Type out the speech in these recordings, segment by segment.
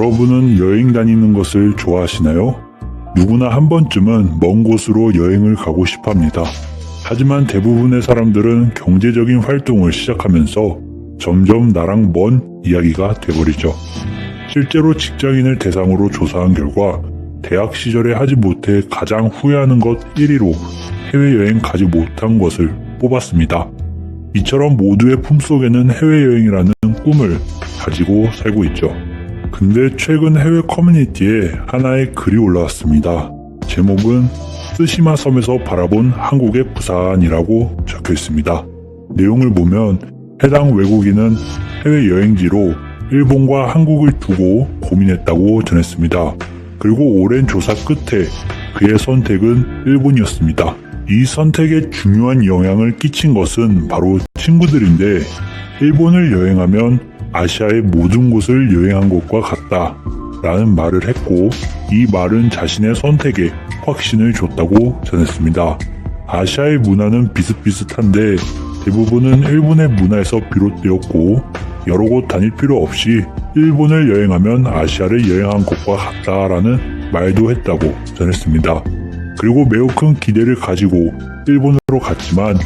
여러분은 여행 다니는 것을 좋아하시나요? 누구나 한 번쯤은 먼 곳으로 여행을 가고 싶어 합니다. 하지만 대부분의 사람들은 경제적인 활동을 시작하면서 점점 나랑 먼 이야기가 돼버리죠. 실제로 직장인을 대상으로 조사한 결과 대학 시절에 하지 못해 가장 후회하는 것 1위로 해외여행 가지 못한 것을 뽑았습니다. 이처럼 모두의 품속에는 해외여행이라는 꿈을 가지고 살고 있죠. 근데 최근 해외 커뮤니티에 하나의 글이 올라왔습니다. 제목은 쓰시마 섬에서 바라본 한국의 부산이라고 적혀 있습니다. 내용을 보면 해당 외국인은 해외 여행지로 일본과 한국을 두고 고민했다고 전했습니다. 그리고 오랜 조사 끝에 그의 선택은 일본이었습니다. 이 선택에 중요한 영향을 끼친 것은 바로 친구들인데 일본을 여행하면 아시아의 모든 곳을 여행한 것과 같다 라는 말을 했고 이 말은 자신의 선택에 확신을 줬다고 전했습니다. 아시아의 문화는 비슷비슷한데 대부분은 일본의 문화에서 비롯되었고 여러 곳 다닐 필요 없이 일본을 여행하면 아시아를 여행한 것과 같다라는 말도 했다고 전했습니다. 그리고 매우 큰 기대를 가지고 일본으로 갔지만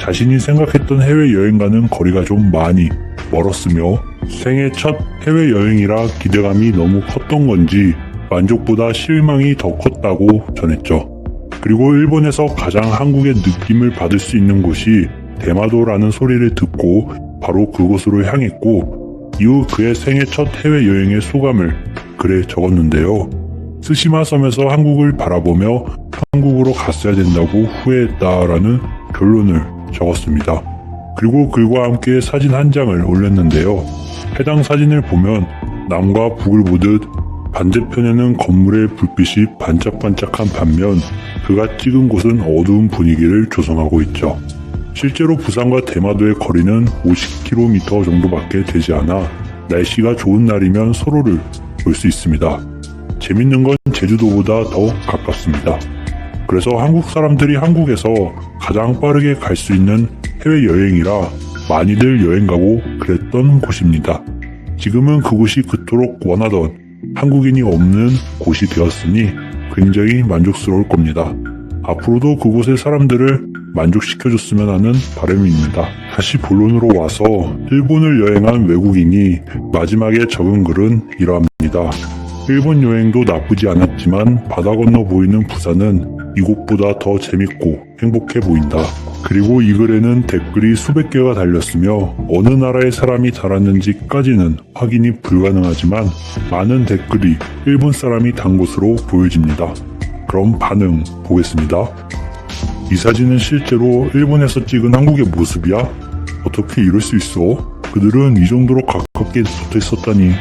자신이 생각했던 해외여행과는 거리가 좀 많이 멀었으며 생애 첫 해외여행이라 기대감이 너무 컸던 건지 만족보다 실망이 더 컸다고 전했죠. 그리고 일본에서 가장 한국의 느낌을 받을 수 있는 곳이 대마도라는 소리를 듣고 바로 그곳으로 향했고 이후 그의 생애 첫 해외여행의 소감을 글에 적었는데요. 스시마 섬에서 한국을 바라보며 한국으로 갔어야 된다고 후회했다라는 결론을 적었습니다. 그리고 글과 함께 사진 한 장을 올렸는데요. 해당 사진을 보면 남과 북을 보듯 반대편에는 건물의 불빛이 반짝반짝한 반면 그가 찍은 곳은 어두운 분위기를 조성하고 있죠. 실제로 부산과 대마도의 거리는 50km 정도밖에 되지 않아 날씨가 좋은 날이면 서로를 볼 수 있습니다. 재밌는 건 제주도보다 더 가깝습니다. 그래서 한국 사람들이 한국에서 가장 빠르게 갈 수 있는 해외여행이라 많이들 여행 가고 그랬던 곳입니다. 지금은 그곳이 그토록 원하던 한국인이 없는 곳이 되었으니 굉장히 만족스러울 겁니다. 앞으로도 그곳의 사람들을 만족시켜줬으면 하는 바람입니다. 다시 본론으로 와서 일본을 여행한 외국인이 마지막에 적은 글은 이러합니다. 일본 여행도 나쁘지 않았지만 바다 건너 보이는 부산은 이곳보다 더 재밌고 행복해 보인다. 그리고 이 글에는 댓글이 수백 개가 달렸으며 어느 나라의 사람이 달았는지까지는 확인이 불가능하지만 많은 댓글이 일본 사람이 단 것으로 보여집니다. 그럼 반응 보겠습니다. 이 사진은 실제로 일본에서 찍은 한국의 모습이야? 어떻게 이럴 수 있어? 그들은 이 정도로 가깝게 붙어 있었다니.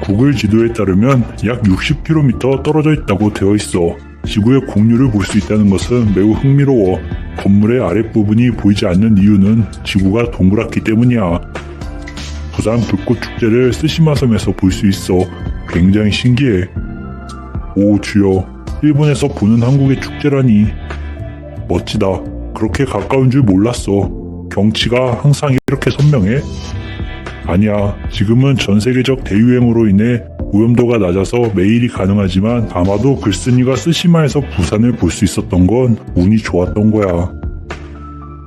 구글 지도에 따르면 약 60km 떨어져 있다고 되어 있어. 지구의 공유를 볼 수 있다는 것은 매우 흥미로워. 건물의 아랫부분이 보이지 않는 이유는 지구가 동그랗기 때문이야. 부산 불꽃 축제를 스시마섬에서 볼 수 있어. 굉장히 신기해. 오 주여, 일본에서 보는 한국의 축제라니. 멋지다. 그렇게 가까운 줄 몰랐어. 경치가 항상 이렇게 선명해? 아니야. 지금은 전 세계적 대유행으로 인해 오염도가 낮아서 매일이 가능하지만 아마도 글쓴이가 스시마에서 부산을 볼 수 있었던 건 운이 좋았던 거야.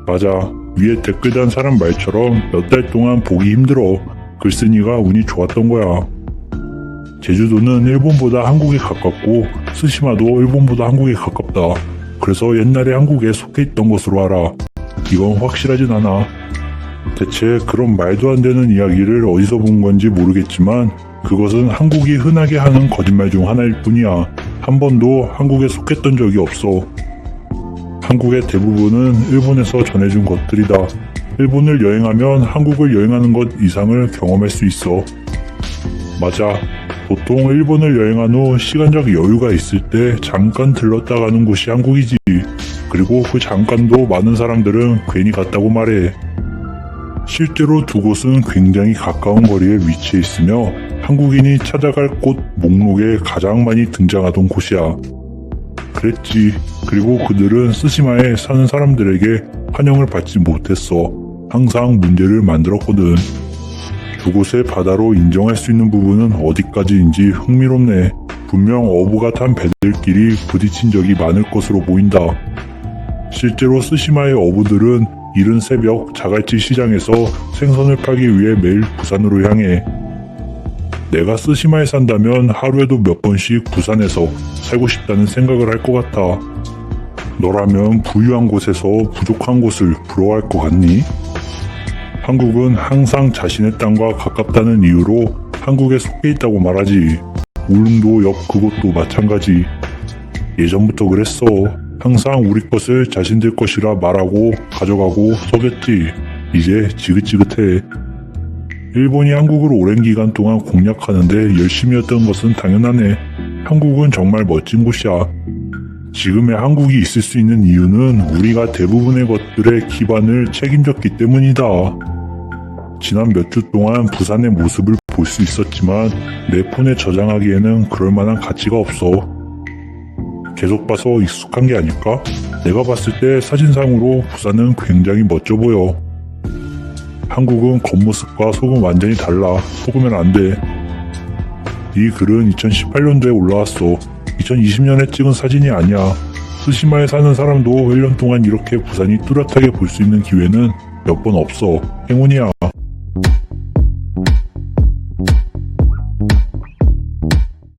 맞아. 위에 댓글 단 사람 말처럼 몇 달 동안 보기 힘들어. 글쓴이가 운이 좋았던 거야. 제주도는 일본보다 한국에 가깝고 스시마도 일본보다 한국에 가깝다. 그래서 옛날에 한국에 속해 있던 것으로 알아. 이건 확실하진 않아. 대체 그런 말도 안 되는 이야기를 어디서 본 건지 모르겠지만 그것은 한국이 흔하게 하는 거짓말 중 하나일 뿐이야. 한 번도 한국에 속했던 적이 없어. 한국의 대부분은 일본에서 전해준 것들이다. 일본을 여행하면 한국을 여행하는 것 이상을 경험할 수 있어. 맞아. 보통 일본을 여행한 후 시간적 여유가 있을 때 잠깐 들렀다 가는 곳이 한국이지. 그리고 그 잠깐도 많은 사람들은 괜히 갔다고 말해. 실제로 두 곳은 굉장히 가까운 거리에 위치해 있으며 한국인이 찾아갈 곳 목록에 가장 많이 등장하던 곳이야. 그랬지. 그리고 그들은 스시마에 사는 사람들에게 환영을 받지 못했어. 항상 문제를 만들었거든. 그곳의 바다로 인정할 수 있는 부분은 어디까지인지 흥미롭네. 분명 어부가 탄 배들끼리 부딪힌 적이 많을 것으로 보인다. 실제로 스시마의 어부들은 이른 새벽 자갈치 시장에서 생선을 팔기 위해 매일 부산으로 향해 내가 스시마에 산다면 하루에도 몇 번씩 부산에서 살고 싶다는 생각을 할 것 같아. 너라면 부유한 곳에서 부족한 곳을 부러워할 것 같니? 한국은 항상 자신의 땅과 가깝다는 이유로 한국에 속해 있다고 말하지. 울릉도 옆 그곳도 마찬가지. 예전부터 그랬어. 항상 우리 것을 자신들 것이라 말하고 가져가고 속였지. 이제 지긋지긋해. 일본이 한국을 오랜 기간 동안 공략하는데 열심히 했던 것은 당연하네. 한국은 정말 멋진 곳이야. 지금의 한국이 있을 수 있는 이유는 우리가 대부분의 것들의 기반을 책임졌기 때문이다. 지난 몇 주 동안 부산의 모습을 볼 수 있었지만 내 폰에 저장하기에는 그럴 만한 가치가 없어. 계속 봐서 익숙한 게 아닐까? 내가 봤을 때 사진상으로 부산은 굉장히 멋져 보여. 한국은 겉모습과 속은 완전히 달라. 속으면 안 돼. 이 글은 2018년도에 올라왔어. 2020년에 찍은 사진이 아니야. 스시마에 사는 사람도 1년 동안 이렇게 부산이 뚜렷하게 볼 수 있는 기회는 몇 번 없어. 행운이야.